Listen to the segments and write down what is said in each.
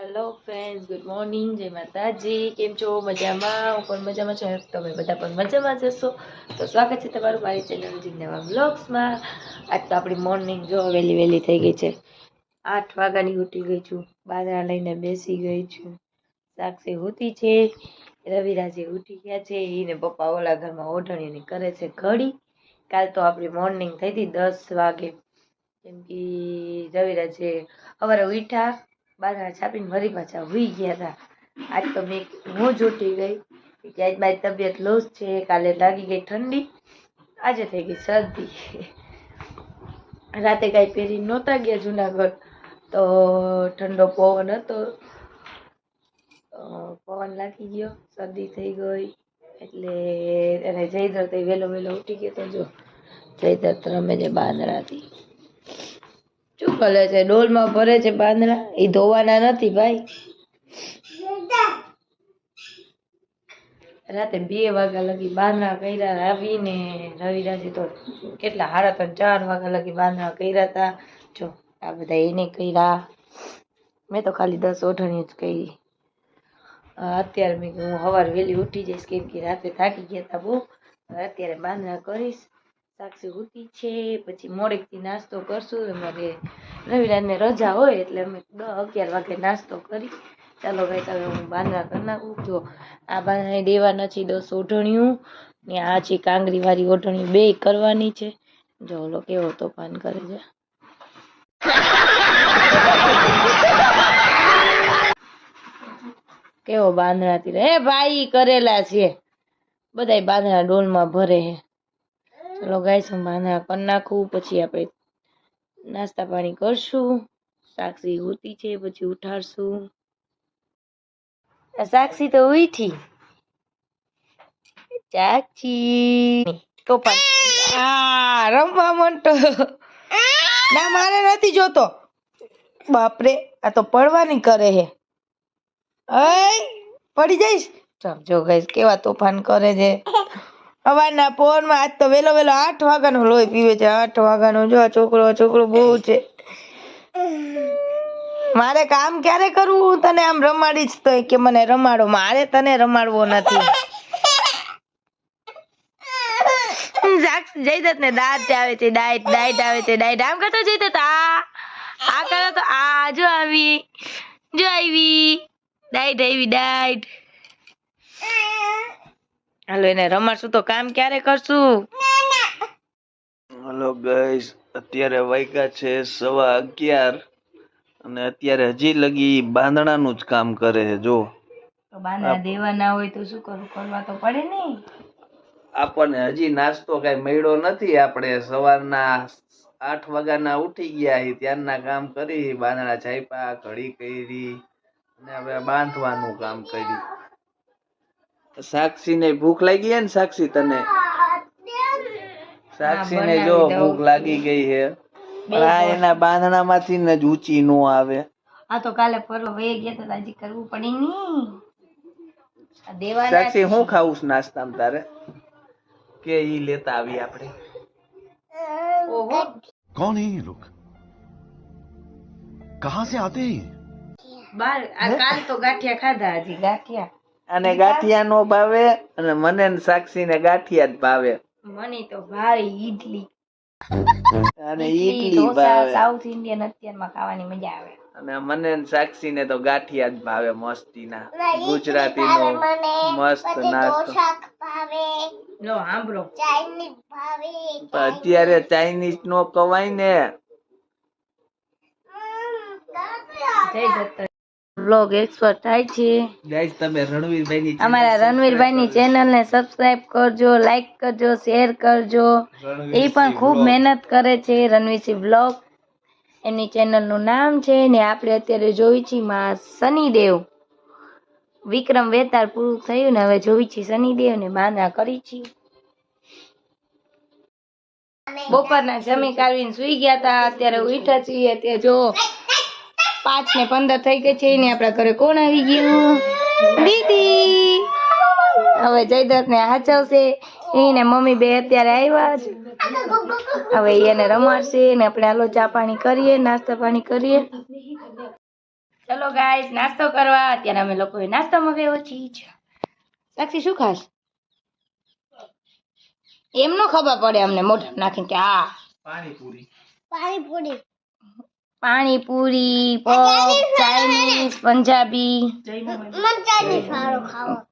Hello friends good morning જય માતાજી. કેમ છો? મજામાં? હું પણ મજામાં છું. તમે બધા પણ મજામાં જશો તો સ્વાગત છે તમારું મારી ચેનલ જિંદાવા બ્લોગ્સમાં આજ તો આપણી મોર્નિંગ જો વહેલી વહેલી થઈ ગઈ છે. આઠ વાગ્યાની ઉઠી ગઈ છું. બાદરા લઈને બેસી ગઈ છું. સાક્ષી ઉઠી છે. રવિરાજે ઉઠી ગયા છે, એને પપ્પા ઓલા ઘરમાં ઓઢણીની કરે છે ઘડી. કાલ તો આપણી મોર્નિંગ થઈ હતી દસ વાગે. કેમ કે રવિરાજે સવારે ઉઠ્યા બાદરા છાપીને વળી પાછા હુઈ ગયા હતા આજ તો મેં હું જ ઉઠી ગઈ કે આજ મારી તબિયત લૂઝ છે, કાલે લાગી ગઈ ઠંડી. આજે થઈ ગઈ શરદી. રાતે કાંઈ પહેરી નહોતા ગયા જુનાગઢ. તો ઠંડો પવન હતો. પવન લાગી ગયો, શરદી થઈ ગઈ. એટલે અને તો વહેલો વહેલો ઉઠી ગયો તો જો જયદ્ર તો રમે છે બાંદડાથી શું કરે છે? ડોલમાં ભરે છે પાંદડા? એ ધોવાના નથી ભાઈ. રાતે બે વાગ્યા લગી બાંદરા કર્યા આવીને રવિરાજે તો કેટલા હારા ત્રણ ચાર વાગ્યા લગી બાંદરા કર્યા હતા જો, આ બધા એને કર્યા. મેં તો ખાલી દસ ઓઢણી જ કરી. અત્યારે મેં હું સવારે વહેલી ઉઠી જઈશ કેમ કે રાતે થાકી ગયા હતા બહુ. અત્યારે બાંદરા કરીશ. સાક્ષી ઉઠી છે, પછી મોડેકથી નાસ્તો કરશું અમારે રવિરાજને રજા હોય એટલે અમે દસ અગિયાર વાગે નાસ્તો કરી. ચાલો ભાઈ, તમે હું બાંદરા કરી નાખું. જો, આ બાંદરા દેવા નથી, દસ ઓઢણિયું ને આ છે કાંગરી વાળી ઓઢણી બે કરવાની છે. જો, ઓલો કેવો તોફાન કરે છે. કેવો બાંદરાથી હે ભાઈ, કરેલા છે. બધાય બાંધણા ડોલમાં ભરે છે. ચલો ગાય બાંદરા કરી નાખું, પછી આપણે નાસ્તા પાણી કરશું. સાક્ષી હોતી છે, પછી ઉઠાડશું. સાક્ષી તો ઉઠી. ચાચી. તો આ રમવા મંટો ના, મારે નથી જોતો. બાપરે, આ તો પડવાની કરે હે. અય, પડી જઈશ. જો ગઈશ કેવા તોફાન કરે છે. સવારના પોરમાં આજ તો વેલો વેલો આઠ વાગ્યાનો લોહી પીવે છે. આઠ વાગ્યાનો જો આ છોકરો છોકરો બહુ છે. મારે કામ ક્યારે કરવું? હું તને આમ રમાડી જ તો કે મને રમાડો. મારે તને રમાડવો નથી. જયદત્ત ને દાંત આવે છે, ડાયટ ડાયટ આવે છે, ડાયટ. આમ કરતો જયદત્ત, આ આ કરો તો આ જો આવી. જો આવી. ડાયટ આવી, ડાયટ. હાલો એને રમાડશું તો કામ ક્યારે કરશું? હલો ગાઈસ અત્યારે વાયકા છે સવા અગિયાર અને અત્યારે હજી લગી બાંધણાનું જ કામ કરે છે જો તો બાંધણા દેવાના હોય તો શું કરવું કરવા તો પડે ને. આપણને હજી નાસ્તો કઈ મળ્યો નથી. આપણે સવારના આઠ વાગ્યાના ઉઠી ગયા છીએ ત્યારના કામ કરી બાંદણા છાપ્યા ઘડી કરી અને હવે બાંધવાનું કામ કર્યું સાક્ષી ને ભૂખ લાગી હે ને સાક્ષી તને સાક્ષી ને જો બનાવી દઉં. ભૂખ લાગી ગઈ છે પણ આ એના બાંધણા માંથી ને જ ઊંચી નો આવે આ તો કાલે પરલો વહી ગયા તો હજી કરવું પડે ની આ દેવાના સાક્ષી હું ખાવું છું નાસ્તામાં તારે કે ઈ લેતા આવી આપણે ઓહો कौन है ये लोग कहां से आते हैं ये? બાર આ કાલ તો ગાંઠિયા ખાધા હજી ગાંઠિયા અને ગાંઠિયા નો ભાવે અને મને સાક્ષી ને ગાંઠિયા જ ભાવે. મને તો ભાવે ઈડલી. અને ઈડલી ભાવે. સાઉથ ઇન્ડિયન અત્યારમાં ખાવાની મજા આવે. અને મને સાક્ષી ને તો ગાંઠિયા જ ભાવે મસ્તી ના ગુજરાતી નો મસ્ત નાસ્તો. લો સાંભળો. ભાવે અત્યારે ચાઇનીઝ નો કવાય ને. જય વ્લોગ એક્સપર્ટ થાય છે ગાઈસ તમે રણવીરભાઈ ની અમારા રણવીરભાઈ ની ચેનલ ને સબસ્ક્રાઇબ કરજો લાઈક કરજો શેર કરજો. એ પણ ખૂબ મહેનત કરે છે રણવીરસિંહ બ્લોગ એમની ચેનલનું નામ છે ને આપણે અત્યારે જોઈ છીએ માં શનિદેવ. વિક્રમ વેતાર પૂરું થયું ને હવે જોઈ છીએ શનિદેવ ને બાંધા કરી છીએ. બપોરના જમી કાઢીને સુઈ ગયા હતા અત્યારે ઉઠ્યા છીએ તે જો પાંચ ને પંદર થઈ ગઈ છે ને આપણા ઘરે કોણ આવી ગયું? દીદી! હવે જયદત્ત ને હાચવશે. એને મમ્મી બે અત્યારે આવ્યા છે. હવે એને રમાડશે ને આપણે હાલો ચા પાણી કરીએ નાસ્તા પાણી કરીએ. ચલો ગાઈસ નાસ્તો કરવા. અત્યારે અમે લોકોએ નાસ્તો મગાવ્યો છે સાક્ષી શું ખાસ? એમનો ખબર પડે અમને મોઢા નાખીને કે આ panipuri. Panipuri. Puff Chinese Punjabi.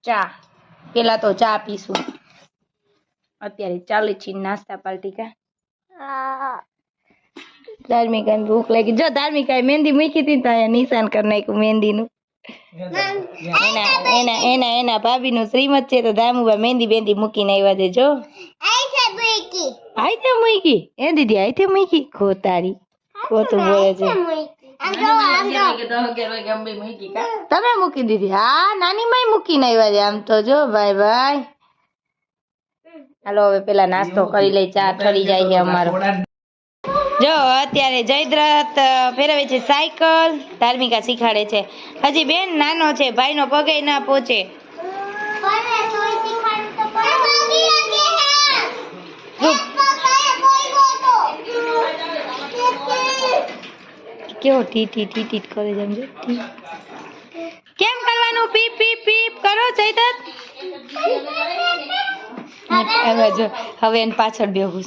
ચા. પેલા તો ચા પીશું. અત્યારે ચાલે છે નાસ્તા પાર્ટી કા? ધાર્મિકા ભૂખ લાગી. જો ધાર્મિકા મહેંદી મૂકી હતી ત્યાં નિશાન કરી નાખ્યું મહેંદીનું એના એના એના એના ભાભીનું શ્રીમત છે તો ધામુભા મહેંદી બેંદી મૂકીને આવ્યા છે જો. આઈતે મૂકી. એ દીદી આઈતે મૂકી? ખોતારી. ખોટું બોલે છે. તમે મૂકી દીધી. હા નાની માય મૂકીને આવ્યા છે. આમ તો જો ભાઈ ભાઈ. હાલો હવે પેલા નાસ્તો કરી લઈ ચા ઠરી જાય છે અમારો. જો અત્યારે જયદ્રથ ફેરવે છે સાયકલ. ધાર્મિકા શીખાડે છે. હજી બેન નાનો છે ભાઈનો પગે ના પહોંચે. કેવો ટી ટી ટી ટી કરે છે એમ જો ટી. કેમ કરવાનું? પીપ પીપ પીપ. કરો ચૈતત હવે જો હવે એને પાછળ બેહું.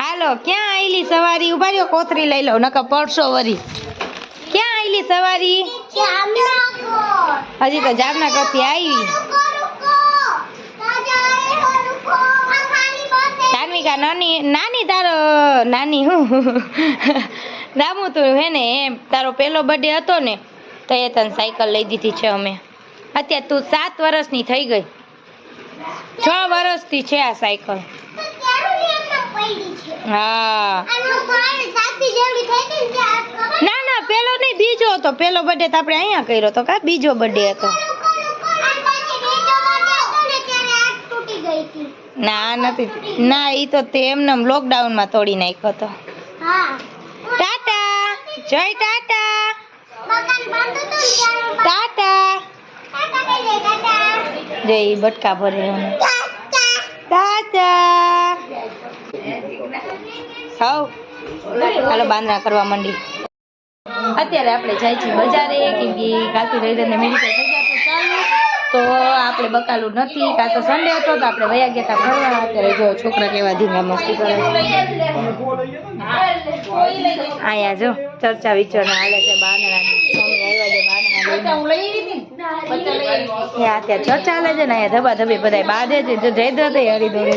હાલો ક્યાં આઈલી સવારી? ઊભા રહ્યો કોથરી લઈ લો નકર પડશો વરી. ક્યાં આઈલી સવારી? હજી તો જામનગરથી ધાર્મિકા નાની નાની તારો, નાની હું. રામુ તું હે ને એમ, તારો પેલો બર્થડે હતો ને, તો એ તને સાયકલ લઈ દીધી છે અમે. અત્યારે તું સાત વર્ષની થઈ ગઈ. છ વર્ષથી છે આ સાયકલ હા. ના ના પેલો નહીં, બીજો હતો. પેલો બર્થડે આપણે અહીંયા કર્યો હતો કા? બીજો બર્થડે હતો. ના નથી. ના એ તો તેમને લોકડાઉનમાં તોડી નાખ્યો હતો ટાટા. જય ટાટા. ટાટા. જય બટકા ભરે. ટાટા. હાવ. હાલો બાંદરા કરવા માંડી. અત્યારે આપણે જાય છીએ બજારે કેમ કે રહી રહીને મેડિકલ તો આપણે બકાલું નથી કાં તો સન્ડે હતો તો આપણે વયા ગયા હતા ફરવા અત્યારે જો છોકરા કેવા ધીંગા મસ્તી કરે આયા જો ચર્ચા વિચારણા હાલે છે બાંધણા. ચર્ચા હાલે છે ને અહીંયા ધબા ધબે બધા બાંધે છે જો જય દો હરી દોડે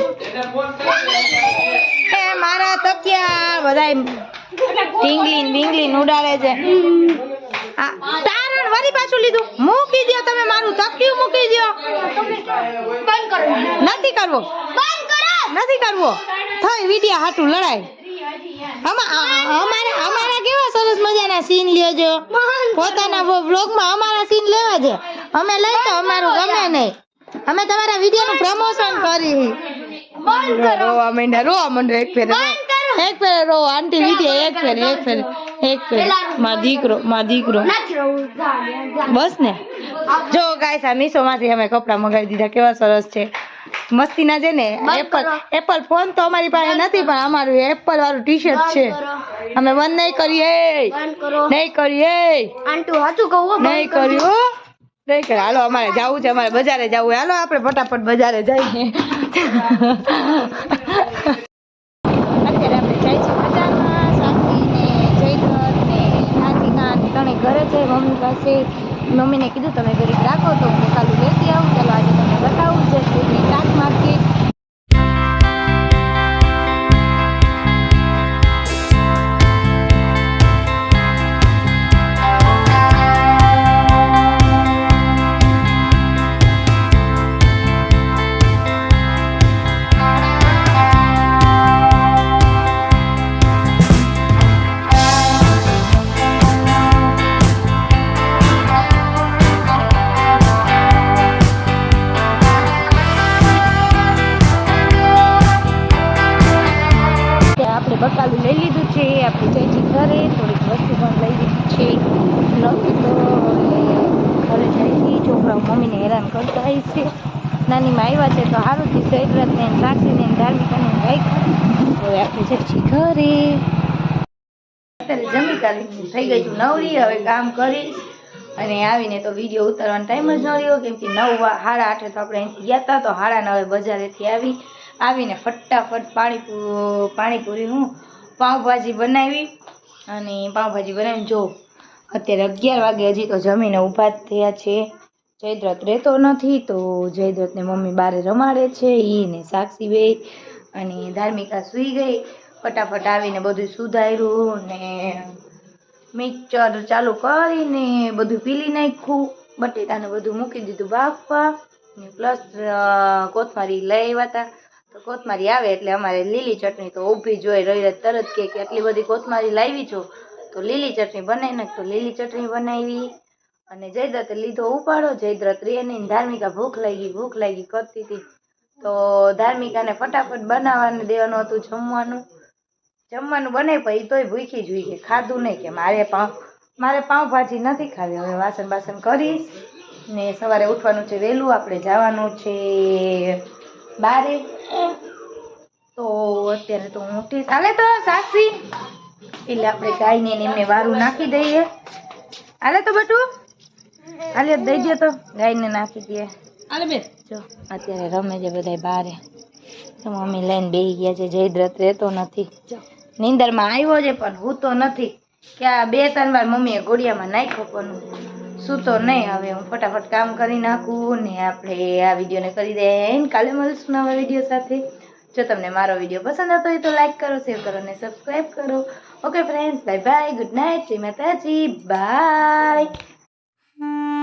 મારા તકિયા બધા ઢીંગલીન બીંગલીન ઉડાડે છે. તારણ વરી પાછું લીધું. મૂકી દ્યો તમે મારું. તકિયું મૂકી દ્યો. નથી કરવો. નથી કરવો. થઈ વિડિયા હાટું લડાઈ અમા- અમારા અમારા કેવા સરસ મજાના સીન લેજો પોતાના વ્લોગમાં અમારા સીન લેવા છે અમે લઈ તો અમારું ગમે નહીં. અમે તમારા વિડીયોનું પ્રમોશન કરી. રોવા માંડ્યા રોવા માંડ્યો. એક ફેર એક ફેર રો આંટી વીડિયો એક ફેર એક ફેરે. એક માં દીકરો માં દીકરો. બસ ને? જો ગાય આ મીશોમાંથી અમે કપડાં મગાવી દીધા. કેવા સરસ છે. મસ્તીના છે ને એપલ એપલ ફોન તો અમારી પાસે નથી પણ અમારું એપલ વાળું ટી શર્ટ છે. અમે બંધ નહીં કરીએ નહીં કરીએ નહીં કર્યું નહીં કરે. હાલો અમારે જવું છે અમારે બજારે જવું હાલો આપણે ફટાફટ બજારે જઈએ અત્યારે આપણે જાય છે બજારમાં શાંતિ ને જયધર ને રાધિકા ને ત્રણે છે, મમ્મી પાસે, મમ્મીને કીધું, તમે ઘરે રાખો તો હું કાલું લેતી આવું, ચાલો આજે તમને બતાવું છે સુરતની શાક માર્કેટ મમ્મીને કરતા હોય છે નાનીમાં આવ્યા છે તો સારું થી સૈદરતને સાક્ષીને ધાર્મિકાને રાખ્યા હવે આપણે જઈએ ઘરે અત્યારે જમી કાઢી થઈ ગઈ છું નવરી હવે કામ કરીશ અને આવીને તો વીડિયો ઉતારવાનો ટાઈમ જ ન રહ્યો કેમ કે નવ હાડા આઠે તો આપણે અહીંથી ગયા હતા તો સાડા નવે બજારેથી આવી આવીને ફટાફટ પાણીપુ પાણીપુરી હું પાઉંભાજી બનાવી અને પાઉંભાજી બનાવીને જો અત્યારે અગિયાર વાગે હજી તો જમીને ઊભા થયા છે. જયદ્રથ રહેતો નથી તો જયદ્રથને મમ્મી બારે રમાડે છે એને સાક્ષી બે અને ધાર્મિકા સૂઈ ગઈ. ફટાફટ આવીને બધું સુધાર્યું ને મિક્સર ચાલુ કરીને બધું પીલી નાખ્યું. બટેટાને બધું મૂકી દીધું બાફવા ને પ્લસ કોથમારી લઈ આવ્યા હતા. તો કોથમારી આવે એટલે અમારે લીલી ચટણી તો ઊભી જોઈ રહી તરત કે, આટલી બધી કોથમારી લાવી છો? તો લીલી ચટણી બનાવી નાખ. તો લીલી ચટણી બનાવી. અને જયદ્રથે લીધો ઉપાડો. જયદ્રથ રે નહીં ધાર્મિકા ભૂખ લાગી ભૂખ લાગી કરતી હતી. તો ધાર્મિકાને ફટાફટ બનાવવાનું દેવાનું હતું જમવાનું. જમવાનું બને પછી તોય ભૂખી જ કે ખાધું નહીં કે મારે પાઉં, મારે પાઉંભાજી નથી ખાવી. હવે વાસણ બાસણ કરીશ ને સવારે ઉઠવાનું છે, વહેલું આપણે જવાનું છે બારે. તો અત્યારે તો હું ઉઠીશ. હાલે તો સાક્ષી એટલે આપણે ગાયને એમને વારું નાખી દઈએ. હાલે તો બટુ. હાલે દઈ દે તો. ગાયને નાખી દે આલે બે જો અત્યારે રમે છે બધા બારે. તો મમ્મી લઈને બેહી ગયા છે. જયદ્રથ રહેતો નથી. નીંદરમાં આવ્યો છે પણ હું તો નથી. કે આ બે ત્રણ વાર મમ્મીએ ગોળિયામાં નાખ્યો પણ સૂતો નહીં. હવે હું ફટાફટ કામ કરી નાખું ને આપણે આ વિડીયોને કરી end. કાલે મળીશું નવા વીડિયો સાથે. જો તમને મારો વીડિયો પસંદ આવતો હોય તો લાઈક કરો શેર કરો અને સબસ્ક્રાઈબ કરો. Okay friends bye bye good night Shri Mataji. Bye Música